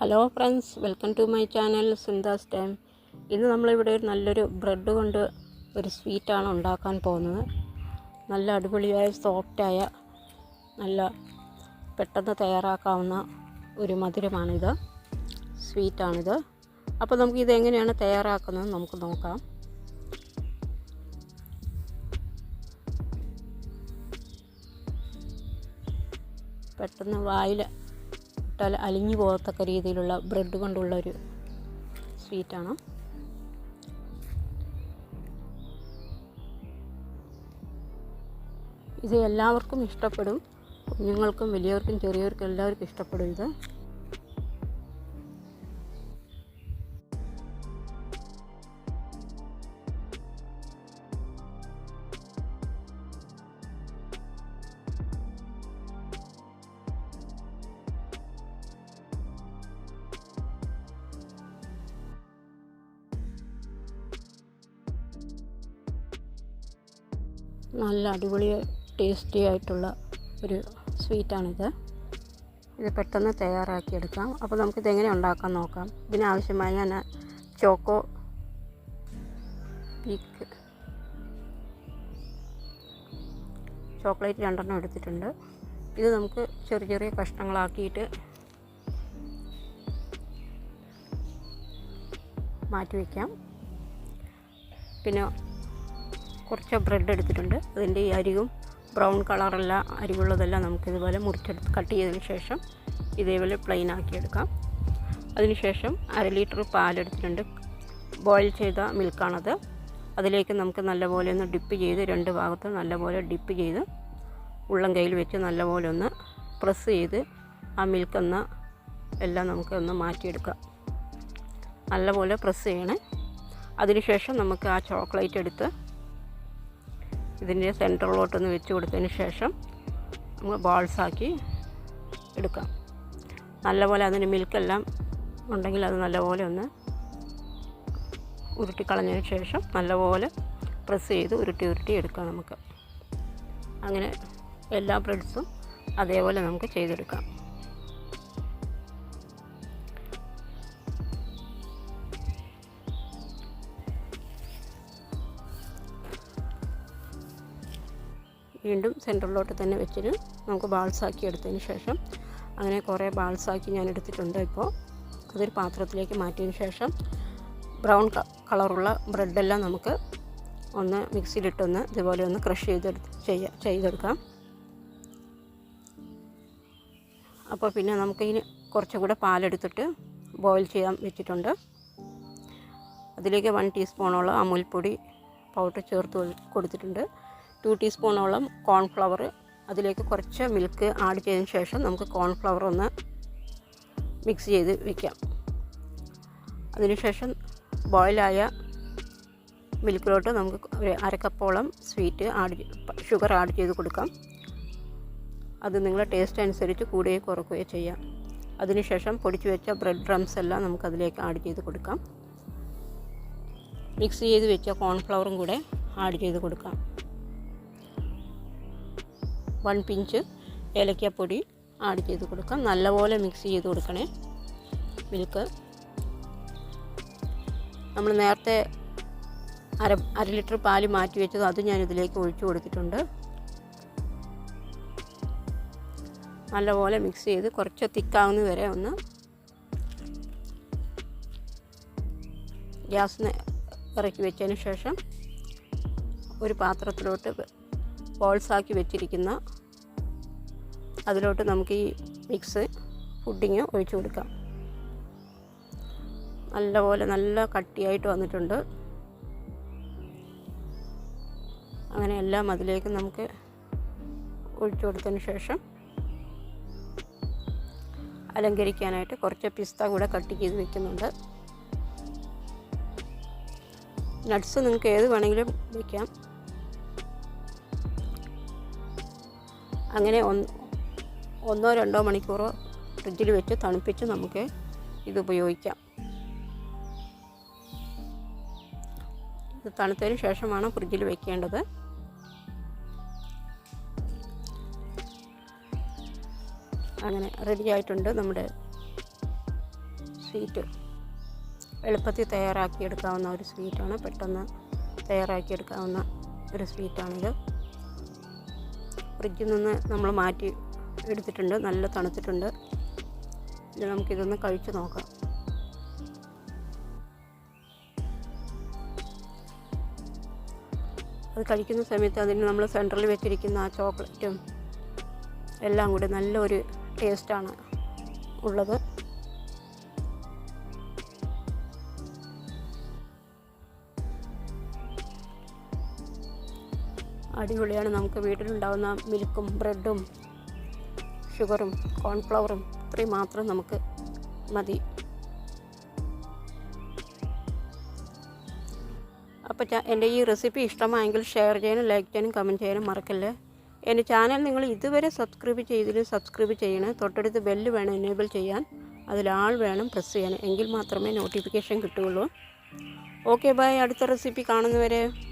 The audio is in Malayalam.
Hello friends welcome to my channel Sundas time ഇന്ന് നമ്മളിവിടെ ഒരു നല്ലൊരു ബ്രെഡ് കൊണ്ട് ഒരു സ്വീറ്റാണ് ഉണ്ടാക്കാൻ പോകുന്നത്. നല്ല അടിപൊളിയായ സോഫ്റ്റായ നല്ല പെട്ടെന്ന് തയ്യാറാക്കാവുന്ന ഒരു മധുരമാണിത്. സ്വീറ്റാണിത് അപ്പോൾ നമുക്ക് ഇത് എങ്ങനെയാണ് തയ്യാറാക്കുന്നത് നമുക്ക് നോക്കാം. പെട്ടെന്ന് വായിൽ ഇട്ടാൽ അലിഞ്ഞു പോകത്തക്ക രീതിയിലുള്ള ബ്രെഡ് കൊണ്ടുള്ള ഒരു സ്വീറ്റാണ്. ഇത് എല്ലാവർക്കും ഇഷ്ടപ്പെടും. കുഞ്ഞുങ്ങൾക്കും വലിയവർക്കും ചെറിയവർക്കും എല്ലാവർക്കും ഇഷ്ടപ്പെടും ഇത്. നല്ല അടിപൊളി ടേസ്റ്റി ആയിട്ടുള്ള ഒരു സ്വീറ്റാണിത് ഇത് പെട്ടെന്ന് തയ്യാറാക്കിയെടുക്കാം അപ്പോൾ നമുക്കിത് എങ്ങനെ ഉണ്ടാക്കാൻ നോക്കാം. ഇതിനാവശ്യമായ ഞാൻ ചോക്കോ പീക്ക് ചോക്ലേറ്റ് രണ്ടെണ്ണം എടുത്തിട്ടുണ്ട്. ഇത് നമുക്ക് ചെറിയ ചെറിയ കഷ്ണങ്ങളാക്കിയിട്ട് മാറ്റി വയ്ക്കാം പിന്നെ കുറച്ച് ബ്രെഡ് എടുത്തിട്ടുണ്ട്. അതിന്റെ ഈ അരിവും ബ്രൗൺ കളറുള്ള അരിവുള്ളതെല്ലാം നമുക്കിതുപോലെ മുറിച്ചെടുത്ത് കട്ട് ചെയ്തതിന് ശേഷം ഇതേപോലെ പ്ലെയിൻ ആക്കിയെടുക്കാം അതിനുശേഷം അര ലിറ്റർ പാലെടുത്തിട്ടുണ്ട്. ബോയിൽ ചെയ്ത മിൽക്കാണത് അതിലേക്ക് നമുക്ക് നല്ലപോലെ ഒന്ന് ഡിപ്പ് ചെയ്ത് രണ്ട് ഭാഗത്ത് നല്ലപോലെ ഡിപ്പ് ചെയ്ത് ഉള്ളം കയ്യിൽ വെച്ച് നല്ലപോലെ ഒന്ന് പ്രസ് ചെയ്ത് ആ മിൽക്കൊന്ന് എല്ലാം നമുക്ക് ഒന്ന് മാറ്റിയെടുക്കാം. നല്ലപോലെ പ്രസ് ചെയ്യണേ. അതിനുശേഷം നമുക്ക് ആ ചോക്ലേറ്റ് എടുത്ത് ഇതിന്റെ സെന്ററിലോട്ടൊന്ന് വെച്ച് കൊടുത്തതിന് ശേഷം നമ്മൾ ബോൾസാക്കി എടുക്കാം. നല്ലപോലെ അതിന് മിൽക്കെല്ലാം ഉണ്ടെങ്കിൽ അത് നല്ലപോലെ ഒന്ന് ഉരുട്ടി കളഞ്ഞതിന് ശേഷം നല്ലപോലെ പ്രസ് ചെയ്ത് ഉരുട്ടി ഉരുട്ടി എടുക്കാം നമുക്ക്. അങ്ങനെ എല്ലാ ബ്രെഡ്സും അതേപോലെ നമുക്ക് ചെയ്തെടുക്കാം. വീണ്ടും സെന്ററിലോട്ട് തന്നെ വെച്ചിട്ട് നമുക്ക് ബാൾസാക്കി എടുത്തതിന് ശേഷം അങ്ങനെ കുറേ ബാൾസാക്കി ഞാൻ എടുത്തിട്ടുണ്ട് ഇപ്പോൾ. അതൊരു പാത്രത്തിലേക്ക് മാറ്റിയതിന് ശേഷം ബ്രൗൺ കളറുള്ള ബ്രെഡെല്ലാം നമുക്ക് ഒന്ന് മിക്സിയിലിട്ടൊന്ന് ഇതുപോലെ ഒന്ന് ക്രഷ് ചെയ്തെടുത്ത് ചെയ്യാം ചെയ്തെടുക്കാം. അപ്പോൾ പിന്നെ നമുക്കിനി കുറച്ചും കൂടെ പാലെടുത്തിട്ട് ബോയിൽ ചെയ്യാൻ വെച്ചിട്ടുണ്ട്. അതിലേക്ക് വൺ ടീസ്പൂണോളം അമുൽപ്പൊടി പൗഡർ ചേർത്ത് കൊടുത്തിട്ടുണ്ട്. ടു ടീസ്പൂണോളം കോൺഫ്ലവർ. അതിലേക്ക് കുറച്ച് മിൽക്ക് ആഡ് ചെയ്തതിന് ശേഷം നമുക്ക് കോൺഫ്ലവർ ഒന്ന് മിക്സ് ചെയ്ത് വയ്ക്കാം അതിനുശേഷം ബോയിലായ മിൽക്കിലോട്ട് നമുക്ക് ഒരു അരക്കപ്പോളം സ്വീറ്റ് ആഡ് ഷുഗർ ആഡ് ചെയ്ത് കൊടുക്കാം. അത് നിങ്ങളുടെ ടേസ്റ്റ് അനുസരിച്ച് കൂടുകയോ കുറക്കുകയോ ചെയ്യാം. അതിനുശേഷം പൊടിച്ചു വെച്ച ബ്രെഡ് ഡ്രംസ് എല്ലാം നമുക്കതിലേക്ക് ആഡ് ചെയ്ത് കൊടുക്കാം. മിക്സ് ചെയ്ത് വെച്ച കോൺഫ്ലവറും കൂടെ ആഡ് ചെയ്ത് കൊടുക്കാം. വൺ പിഞ്ച് ഏലക്കപ്പൊടി ആഡ് ചെയ്ത് കൊടുക്കാം. നല്ലപോലെ മിക്സ് ചെയ്ത് കൊടുക്കണേ. മിൽക്ക്. നമ്മൾ നേരത്തെ അര അര ലിറ്റർ പാൽ മാറ്റി വെച്ചത് അത് ഞാൻ ഇതിലേക്ക് ഒഴിച്ചു കൊടുത്തിട്ടുണ്ട്. നല്ലപോലെ മിക്സ് ചെയ്ത് കുറച്ച് തിക്കാവുന്ന വരെ ഒന്ന് ഗ്യാസ് ഇറക്കി വെച്ചതിന് ശേഷം ഒരു പാത്രത്തിലോട്ട് ബോൾസാക്കി വെച്ചിരിക്കുന്ന അതിലോട്ട് നമുക്ക് ഈ മിക്സ് പുഡിങ് ഒഴിച്ചു കൊടുക്കാം. നല്ലപോലെ നല്ല കട്ടിയായിട്ട് വന്നിട്ടുണ്ട്. അങ്ങനെ എല്ലാം അതിലേക്ക് നമുക്ക് ഒഴിച്ചു കൊടുത്തതിന് ശേഷം അലങ്കരിക്കാനായിട്ട് കുറച്ച് പിസ്ത കൂടെ കട്ട് ചെയ്ത് വെക്കുന്നുണ്ട്. നട്ട്സ് നിങ്ങൾക്ക് ഏത് വേണമെങ്കിലും വയ്ക്കാം അങ്ങനെ ഒന്നോ രണ്ടോ മണിക്കൂർ ഫ്രിഡ്ജിൽ വെച്ച് തണുപ്പിച്ച് നമുക്ക് ഇത് ഉപയോഗിക്കാം. ഇത് തണുത്തതിന് ശേഷമാണ് ഫ്രിഡ്ജിൽ വെക്കേണ്ടത്. അങ്ങനെ റെഡി ആയിട്ടുണ്ട് നമ്മുടെ സ്വീറ്റ് എളുപ്പത്തിൽ തയ്യാറാക്കിയെടുക്കാവുന്ന ഒരു സ്വീറ്റാണ് പെട്ടെന്ന് തയ്യാറാക്കിയെടുക്കാവുന്ന ഒരു സ്വീറ്റാണിത് ഫ്രിഡ്ജിൽ നിന്ന് നമ്മൾ മാറ്റി എടുത്തിട്ടുണ്ട് നല്ല തണുത്തിട്ടുണ്ട്. ഇത് നമുക്കിതൊന്ന് കഴിച്ചു നോക്കാം. അത് കഴിക്കുന്ന സമയത്ത് അതിന് നമ്മൾ സെന്ററിൽ വെച്ചിരിക്കുന്ന ആ ചോക്ലേറ്റും എല്ലാം കൂടി നല്ലൊരു ടേസ്റ്റാണ് ഉള്ളത്. അടിപൊളിയാണ്. നമുക്ക് വീട്ടിലുണ്ടാകുന്ന മിൽക്കും ബ്രെഡും ഷുഗറും കോൺഫ്ലവറും ഇത്രയും മാത്രം നമുക്ക് മതി. അപ്പോൾ എന്റെ ഈ റെസിപ്പി ഇഷ്ടമായെങ്കിൽ ഷെയർ ചെയ്യാനും ലൈക്ക് ചെയ്യാനും കമന്റ് ചെയ്യാനും മറക്കല്ലേ? എന്റെ ചാനൽ നിങ്ങൾ ഇതുവരെ സബ്സ്ക്രൈബ് ചെയ്തില്ല സബ്സ്ക്രൈബ് ചെയ്യണേ. തൊട്ടടുത്ത് ബെല്ല് വേണം എനേബിൾ ചെയ്യാൻ. അതിലാൾ വേണം പ്രസ് ചെയ്യാൻ. എങ്കിൽ മാത്രമേ നോട്ടിഫിക്കേഷൻ കിട്ടുകയുള്ളൂ. ഓക്കെ ബൈ അടുത്ത റെസിപ്പി കാണുന്നവരെ.